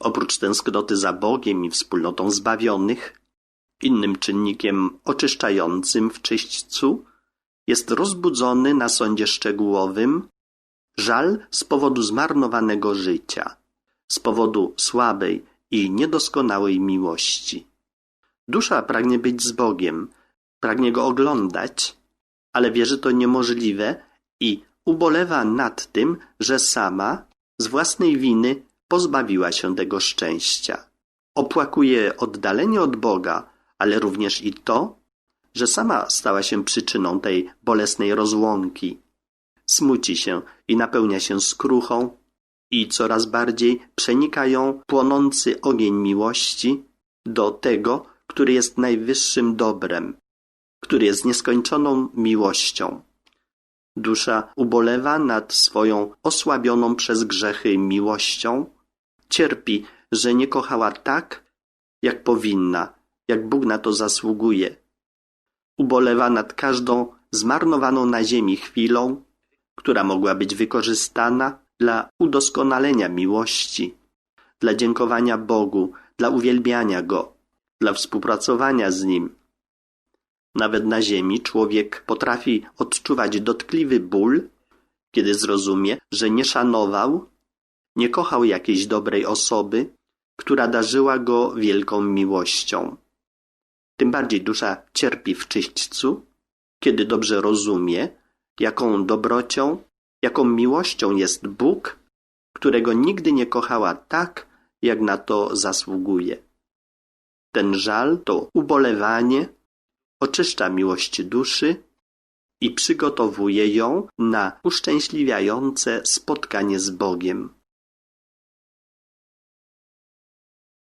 Oprócz tęsknoty za Bogiem i wspólnotą zbawionych, innym czynnikiem oczyszczającym w czyśćcu jest rozbudzony na sądzie szczegółowym żal z powodu zmarnowanego życia, z powodu słabej i niedoskonałej miłości. Dusza pragnie być z Bogiem, pragnie Go oglądać, ale wie, że to niemożliwe i ubolewa nad tym, że sama z własnej winy pozbawiła się tego szczęścia. Opłakuje oddalenie od Boga, ale również i to, że sama stała się przyczyną tej bolesnej rozłąki. Smuci się i napełnia się skruchą i coraz bardziej przenikają płonący ogień miłości do tego, który jest najwyższym dobrem, który jest nieskończoną miłością. Dusza ubolewa nad swoją osłabioną przez grzechy miłością, cierpi, że nie kochała tak, jak powinna, jak Bóg na to zasługuje. Ubolewa nad każdą zmarnowaną na ziemi chwilą, która mogła być wykorzystana dla udoskonalenia miłości, dla dziękowania Bogu, dla uwielbiania Go, dla współpracowania z Nim. Nawet na ziemi człowiek potrafi odczuwać dotkliwy ból, kiedy zrozumie, że nie szanował, nie kochał jakiejś dobrej osoby, która darzyła go wielką miłością. Tym bardziej dusza cierpi w czyśćcu, kiedy dobrze rozumie, jaką dobrocią, jaką miłością jest Bóg, którego nigdy nie kochała tak, jak na to zasługuje. Ten żal, to ubolewanie oczyszcza miłość duszy i przygotowuje ją na uszczęśliwiające spotkanie z Bogiem.